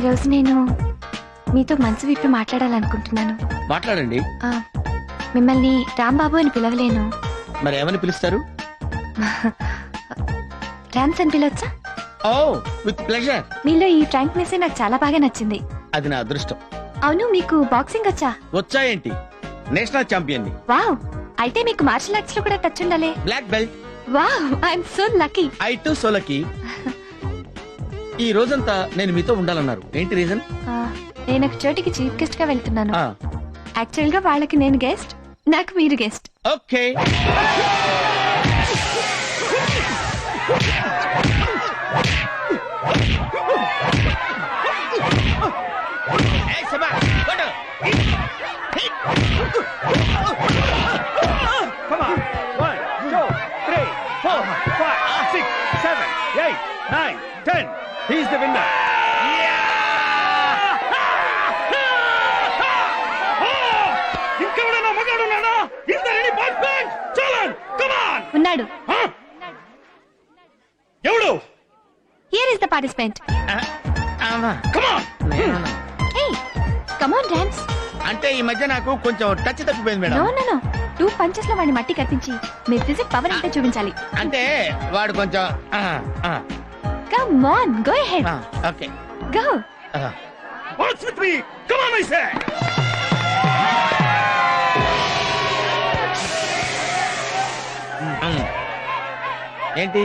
ఈరోజు నేను మీతో మనసు విప్పి మాట్లాడాలనుకుంటున్నాను. మాట్లాడండి. ఆ, మిమ్మల్ని రాంబాబు అని పిలవలేను. మరి ఏమని పిలుస్తారు? రామ్స్ అని పిలవచ్చా? Oh with pleasure. మీలో ఈ ఫ్రాంక్నెస్ నాకు చాలా బాగా నచ్చింది. అది నా అదృష్టం. అవును మీకు బాక్సింగ్ వచ్చా? వచ్చాయేంటి నేషనల్ ఛాంపియన్ని వావ్ అయితే మీకు మార్షల్ ఆర్ట్స్లో కూడా టచ్ ఉండాలి. Black belt. Wow I'm so lucky. I too so lucky ఈ రోజంతా నేను మీతో ఉండాలన్నారు. ఏంటి రీజన్? నేను ఒక చోటికి చీఫ్ గెస్ట్గా వెళ్తున్నాను. యాక్చువల్గా వాళ్ళకి నేను గెస్ట్ నాకు మీరు guest. Okay. Come the winner. ఇంకెవడైనా మగాడున్నాడా ఇస్ దర్ ఎనీ పార్టిసిపెంట్ చలన్ కమ్ ఆన్ ఉన్నాడు. ఎవడు? Here is the participant come on hey come on dance అంటే ఈ మధ్య నాకు కొంచెం టచ్ తప్పిపోయింది no madam no no two పంచెస్లో వాడిని మట్టి కత్తించి మీ ఫిజిక్ పవర్ అంటే చూపించాలి. అంటే వాడు కొంచెం ఆన్ గో హెడ్ ఆ, ఓకే గో ఆ. What's with me come on I say. ఏంటి?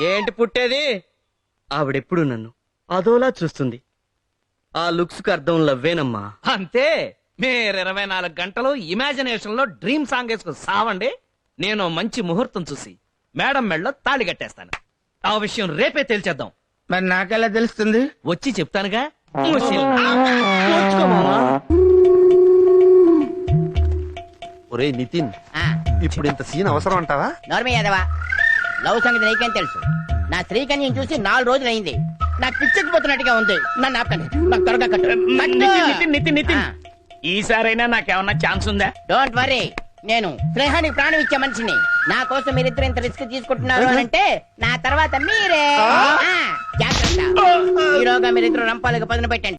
ఏంటి పుట్టేది? ఆవిడెప్పుడు నన్ను అదోలా చూస్తుంది. ఆ లుక్స్కు అర్థం లవ్వేనమ్మా. అంతే. మీరు ఇరవై నాలుగు గంటలు ఇమాజినేషన్లో డ్రీమ్ సాంగ్ వేసుకుని సావండి. నేను మంచి ముహూర్తం చూసి మేడం మెళ్ళలో తాళి కట్టేస్తాను. ఆ విషయం రేపే తేల్చేద్దాం. మరి నాకెలా తెలుస్తుంది? వచ్చి చెప్తానుగా. ఒరే నితిన్ ఇప్పుడు ఇంత సీన్ అవసరం అంటావా? నోర్మి యాదవా. లవ్ సంగతి నీకేం తెలుసు? నా శ్రీకన్యం చూసి నాలుగు రోజులు అయింది. నాకు పిచ్చెక్కిపోతున్నట్టుగా ఉంది. నన్ను ఆపకండి. నాకు త్వరగా కట్టు. నితిన్, నితిన్. ఈసారైనా నాకేమన్నా ఛాన్స్ ఉందా? డోంట్ వరీ నేను స్నేహానికి ప్రాణం ఇచ్చే మనిషిని. నా కోసం మీరిద్దరు ఇంత రిస్క్ తీసుకుంటున్నారు అని అంటే నా తర్వాత మీరే. జాగ్రత్త. ఈరోగా మీరిద్దరు రంపాలకు పదును పెట్టండి.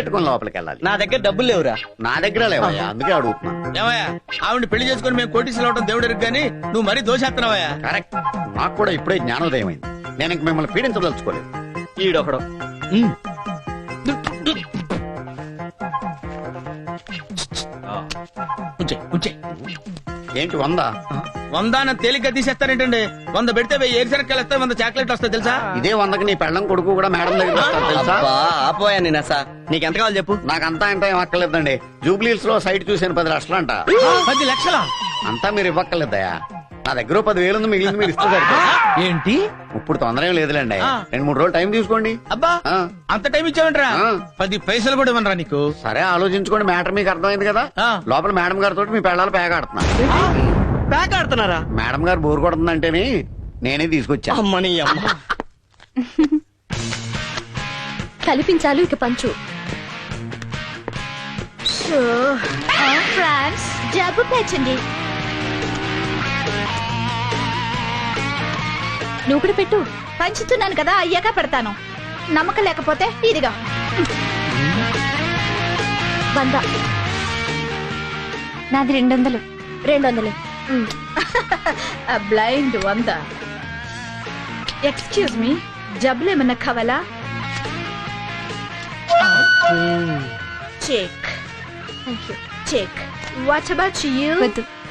టికెట్ కొని లోపలికి వెళ్ళాలి నా దగ్గర డబ్బులు లేవురా. నా దగ్గర లేవయ్యా అందుకే అడుగుతున్నా. ఏమయ్యా ఆవిడ పెళ్ళి చేసుకుని మేము కోటీసులు అవడం దేవుడు గానీ నువ్వు మరీ దోషేస్తున్నావయ్యా కరెక్ట్. నాకు కూడా ఇప్పుడే జ్ఞానోదయం అయింది నేను ఇంక మిమ్మల్ని పీడించదలుచుకోలేదు. ఈడొకడు. ఉంచే ఉంచే. ఏంటి వంద? వందాన తేలిగ్గా తీసేస్తారేంటండి? వంద పెడితే వెయ్యి ఏరిసరికలు వస్తాయి వంద చాక్లెట్లు వస్తాయి తెలుసా? ఇదే వందకి నీ పెళ్ళం కొడుకు కూడా మేడం దగ్గర తెలుసా? ఆపోయా నేను అసా నీకెంత కావాలి చెప్పు? నాకంతా అంటే ఏం అక్కర్లేదండి. జూబ్లీస్లో సైట్ చూసాను పది లక్షలు అంట పది లక్షల? అంతా మీరు ఇవ్వక్కర్లేదయా నా దగ్గర పదివేలు ఉంది మిగిలింది మీరు ఇస్తే సరిపోతుంది. ఏంటి? ఇప్పుడు తొందర ఏం లేదులేండి. ఆ. రెండు మూడు రోజులు టైం తీసుకోండి అబ్బా ఆ. అంత టైం ఇచ్చావంటరా? ఆ. పది పైసలు కూడా ఇవ్వనరా నీకు. సరే ఆలోచించుకోండి మ్యాటర్ మీకు అర్థమైంది కదా? ఆ. లోపల మేడం గారితో మీ పెళ్ళాలు పేగ ఆడుతున్నా. ప్యాక్ ఆడుతున్నారా? మేడం గారు బోర్ కొడుతుందంటేనే నేనే తీసుకొచ్చా. అమ్మని అమ్మ. కల్పించాలు ఇక పంచు. ఫ్రాన్స్ జబ్బు పేచండి నువ్వు కూడా పెట్టు. పంచుతున్నాను కదా అయ్యాక పెడతాను. నమ్మకం లేకపోతే ఇదిగా. వంద. నాది రెండు వందలు రెండు వందలు బ్లైండ్ వంద. ఎక్స్క్యూజ్ మీ జబ్బులు ఏమన్నా కావాలా? Check. Check. What about you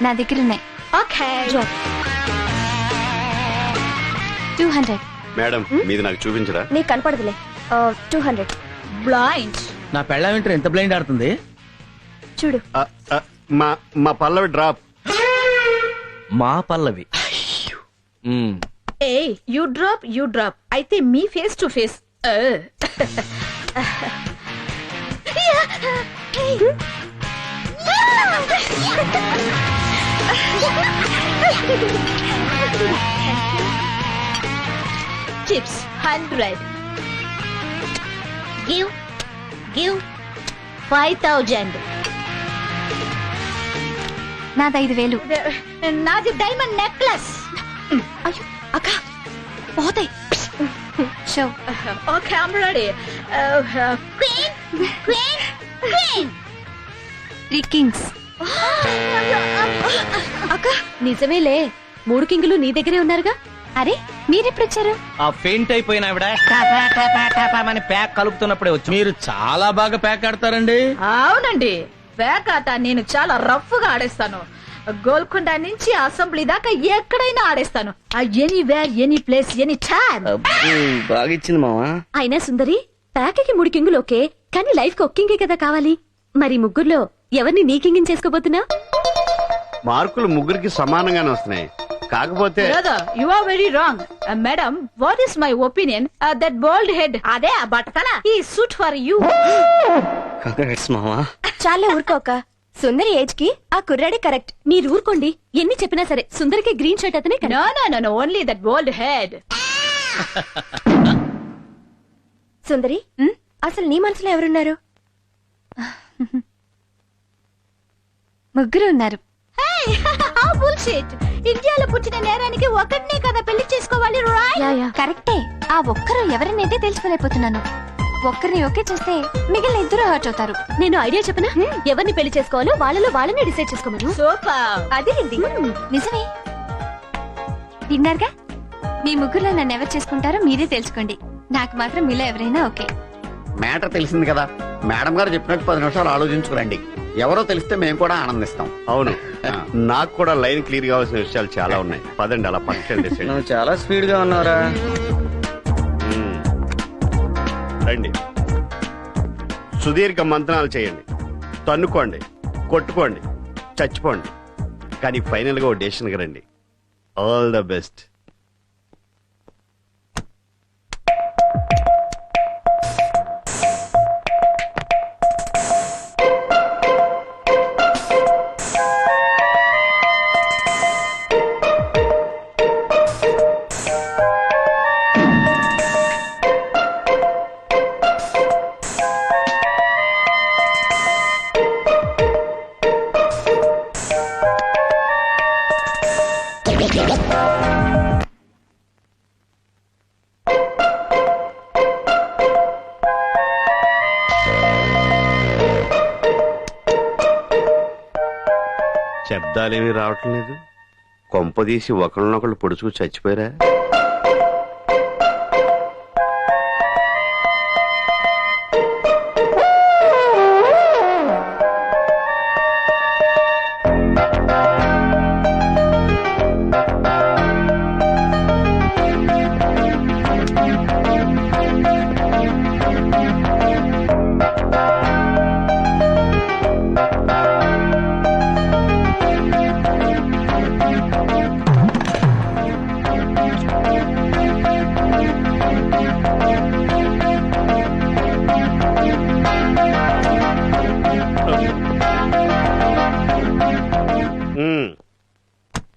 నా దగ్గర ఉన్నాయి. Okay two hundred. మేడం మీది నాకు చూపించరా? నీకు కనపడదులే. Two hundred. బ్లైండ్. నా పెళ్ళ వింటర్ ఎంత బ్లైండ్ ఆడుతుంది? చూడు. ఆ, ఆ, మా మా పల్లవి డ్రాప్. మా పల్లవి. మ్మ్. ఏ యూ డ్రాప్ యూ డ్రాప్. అయితే మీ face to face. Chips hundred. Give give five thousand. నాది ఐదు వేలు. నాది డైమండ్ నెక్లెస్. అయ్యో అక్క పోతాయి. Show. Okay I'm ready. Queen queen queen. Three kings. అక్క నిజమేలే. మూడు కింగులు నీ దగ్గరే ఉన్నారుగా? అరే మీరెప్పుడు వచ్చారు ఆ ఫెయింట్ అయిపోయిన ఆవిడ టాపా, టాపా, టాపా అని ప్యాక్ కలుపుతున్నప్పుడే వచ్చి. మీరు చాలా బాగా ప్యాక్ ఆడతారండి. అవునండి. వేకాట నేను చాలా రఫ్గా ఆడేస్తాను. గోల్కొండ నుంచి అసెంబ్లీ దాకా ఎక్కడైనా ఆడేస్తాను. Anywhere any place any time. బాగా ఇచ్చింది మావా. అయినా సుందరి ప్యాకకి మూడు కింగులు ఓకే కానీ లైఫ్కి ఒక్కింగే కదా కావాలి. మరి ముగ్గురులో ఎవరిని నీ కింగిని చేసుకోబోతున్నా మార్కులు ముగ్గురికి సమానంగానే వస్తున్నాయి. కాకపోతే you are very wrong madam what is my opinion that bold head అదే ఆ బట్టతల. ఈ సూట్ ఫర్ యూ కంగ్రాట్స్ మావా. చాలా ఊరుకోక సుందరి ఏజ్కి ఆ కుర్రాడే కరెక్ట్ మీరు ఊరుకోండి. ఎన్ని చెప్పినా సరే సుందరికి గ్రీన్ షర్ట్ అతనే correct. No no no no only that bold head Sundari అసలు నీ మనసులో ఎవరున్నారు? ముగ్గురు ఉన్నారు. బుల్షిట్ ఇండియాలో పుట్టిన నేరానికి ఒకటినే కదా పెళ్ళి చేసుకోవాలి కరెక్టే ఆ ఒక్కరు ఎవరినైతే తెలుసుకోలేకపోతున్నాను. ఒక్కరిని ఒకే చూస్తే మిగిలిన ఇద్దరు హర్ట్ అవుతారు. నేను ఐడియా చెప్పనా? ఎవరిని పెళ్ళి చేసుకోవాలో వాళ్ళలో వాళ్ళని డిసైడ్ చేసుకోమను. అది నిజమే. విన్నారుగా? మీ ముగ్గురులో నన్ను ఎవరు చేసుకుంటారో మీరే తెలుసుకోండి. నాకు మాత్రం మీలో ఎవరైనా ఓకే. మ్యాటర్ తెలిసింది కదా. మేడం గారు చెప్పినట్టు పది నిమిషాలు ఆలోచించుకురండి. ఎవరో తెలిస్తే మేము కూడా ఆనందిస్తాం. అవును. నాకు కూడా లైన్ క్లియర్ కావాల్సిన విషయాలు చాలా ఉన్నాయి. పదండి అలా నువ్వు చాలా స్పీడ్గా ఉన్నావురా రండి. సుదీర్ఘ మంత్రాలు చేయండి. తన్నుకోండి కొట్టుకోండి చచ్చిపోండి. కానీ ఫైనల్గా ఓ డెసిషన్కి రండి. All the best. శబ్దాలేమీ రావటం లేదు? కొంపదీసి ఒకళ్ళనొకళ్ళు పొడుచుకు చచ్చిపోయారా?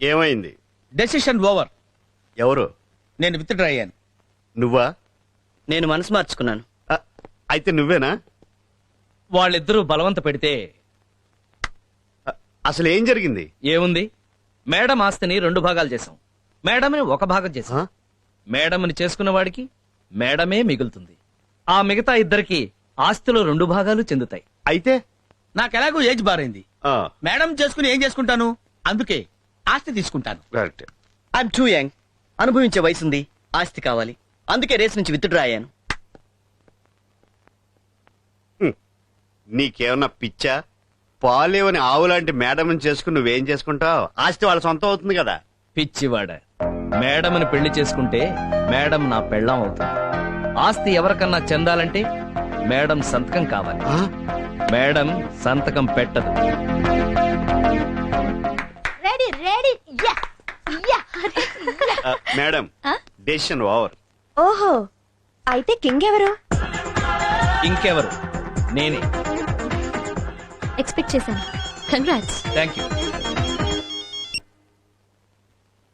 ఏమైంది? డెసిషన్ ఓవర్ ఎవరు? నేను విత్డ్రా అయ్యాను. నువ్వా? నేను మనసు మార్చుకున్నాను. అయితే నువ్వేనా? వాళ్ళిద్దరూ బలవంత పెడితే అసలు ఏం జరిగింది? ఏముంది? మేడం ఆస్తిని రెండు భాగాలు చేశాం. మేడంని ఒక భాగం చేశాం. ఆ? మేడంని చేసుకున్న వాడికి మేడమే మిగులుతుంది. ఆ మిగతా ఇద్దరికి ఆస్తిలో రెండు భాగాలు చెందుతాయి. అయితే? నాకు ఎలాగో ఏజ్ బారైంది. ఆ, మేడం చేసుకుని ఏం చేసుకుంటాను? అందుకే. ఆస్తి తీసుకుంటాను. కరెక్ట్. ఐఎమ్ టూ యంగ్ అనుభవించే వయసుంది. ఆస్తి కావాలి. అందుకే రేస్ నుంచి విత్డ్రా అయ్యాను. నీకేమన్నా పిచ్చా? పాలేవని ఆవులాంటి మేడం చేసుకుని నువ్వేం చేసుకుంటావు? ఆస్తి వాళ్ళ సొంతం అవుతుంది కదా. పిచ్చివాడ. మేడంని పెళ్ళి చేసుకుంటే మేడం నా పెళ్ళాం అవుతుంది. ఆస్తి ఎవరికన్నా చెందాలంటే మేడం సంతకం కావాలి. ఆ? మేడం సంతకం పెట్టదు. మేడం డెసిషన్ ఓవర్ ఓహో అయితే కింగ్ ఎవరు ఇంకెవరు? నేనే. ఎక్స్పెక్ట్ చేశాను. Congrats thank you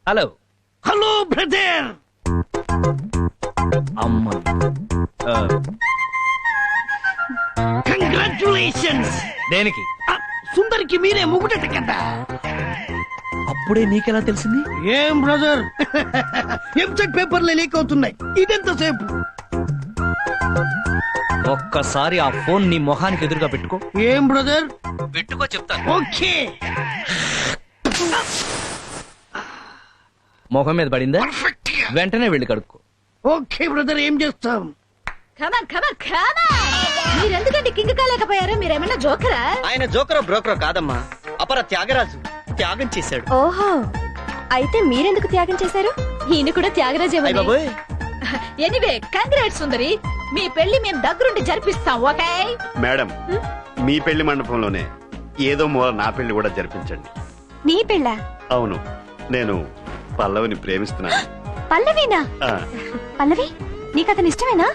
hello hello brother అమ్మ. కంగ్రాచులేషన్స్ దేనికి? సుందరికి మీరే ముగుడట కదా. అప్పుడే నీకెలా తెలిసింది? ఏం బ్రదర్? ఎంసెట్ పేపర్లు లీక్ అవుతున్నాయి. ఇదెంతసేపు? ఒక్కసారి ఆ ఫోన్ నీ మొహానికి ఎదురుగా పెట్టుకో. ఏం బ్రదర్? పెట్టుకో చెప్తాను ఓకే. మొహం మీద పడిందా? వెంటనే వెళ్ళి కడుక్కో. ఓకే బ్రదర్ ఏం చేస్తాం? Come on come on come on మీరెందుకండి king కాలేకపోయారు? మీరేమన్నా జోకరా? ఆయన జోకరో బ్రోకరో కాదమ్మా. అపర త్యాగరాజు. త్యాగం చేశాడు. ఓహో అయితే మీరెందుకు త్యాగం చేశారు? ఈయన కూడా త్యాగరాజే ఎనివే కంగ్రాట్స్ సుందరి. మీ పెళ్ళి మేము దగ్గరుండి జరిపిస్తాం ఓకే? మేడం మీ పెళ్ళి మండపంలోనే ఏదో మూల నా పెళ్ళి కూడా జరిపించండి. నీ పెళ్ళ? అవును నేను పల్లవిని ప్రేమిస్తున్నాను. పల్లవినా? ఆ, పల్లవి నీకు అతను ఇష్టమేనా?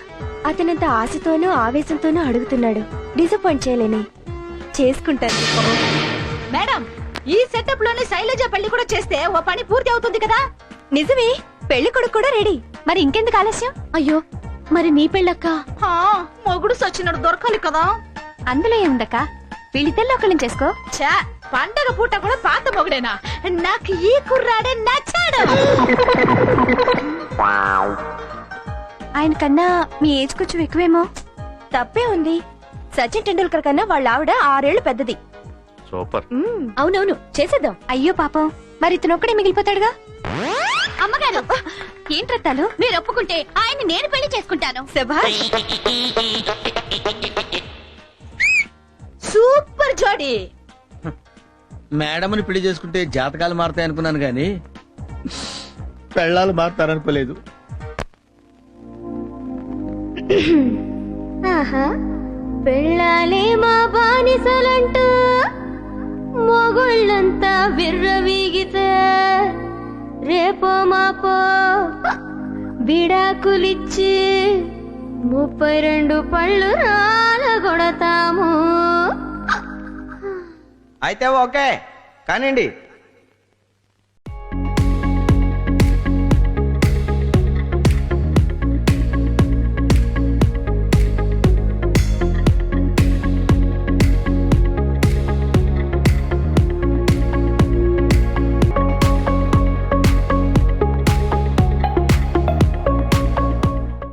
అతనంత ఆశతోనూ ఆవేశంతోనూ అడుగుతున్నాడు. డిసప్పాయింట్ చేయలేని. చేసుకుంటాను. మేడం ఈ సెటప్లోనే శైలజ పెళ్ళి కూడా చేస్తే ఓ పని పూర్తి అవుతుంది కదా? నిజమే పెళ్ళి కొడుకు కూడా రెడీ మరి ఇంకెందుకు ఆలస్యం? అయ్యో మరి నీ పెళ్ళక్క? మొగుడు సచ్చినడు దొరకాలి కదా. అందులో ఏముందక్క? వీళ్ళిద్దరిలో ఒకళ్ళని చేసుకో. ఛా పండగ పూట కూడా పాత మొగుడేనా? నాకు ఈ కుర్రాడే నచ్చాడు. ఆయన కన్నా మీ ఏజ్ కొంచెం ఎక్కువేమో. తప్పే ఉంది. సచిన్ టెండూల్కర్ కన్నా వాళ్ళ ఆవిడ ఆరేళ్ళు పెద్దది. సూపర్. అవునవును చేసేద్దాం. అయ్యో పాపం మరి ఇతను ఒక్కడే మిగిలిపోతాడుగా? అమ్మగారు ఏం రత్తాలు మీరు ఒప్పుకుంటే ఆయన నేను పెళ్ళి చేసుకుంటాను. శభాష్. సూపర్ జోడి. మేడంని పెళ్ళి చేసుకుంటే జాతకాలు మారుతాయి అనుకున్నాను కానీ పెళ్ళాలు మారుతారనుకోలేదు. పెళ్ళాలే మా బానిసలంటూ మొగుళ్ళంతా విర్రవీగితే రేపో మాపో విడాకులిచ్చి ముప్పై రెండు పళ్ళు రాలగొడతాము అయితే ఓకే. కానివ్వండి.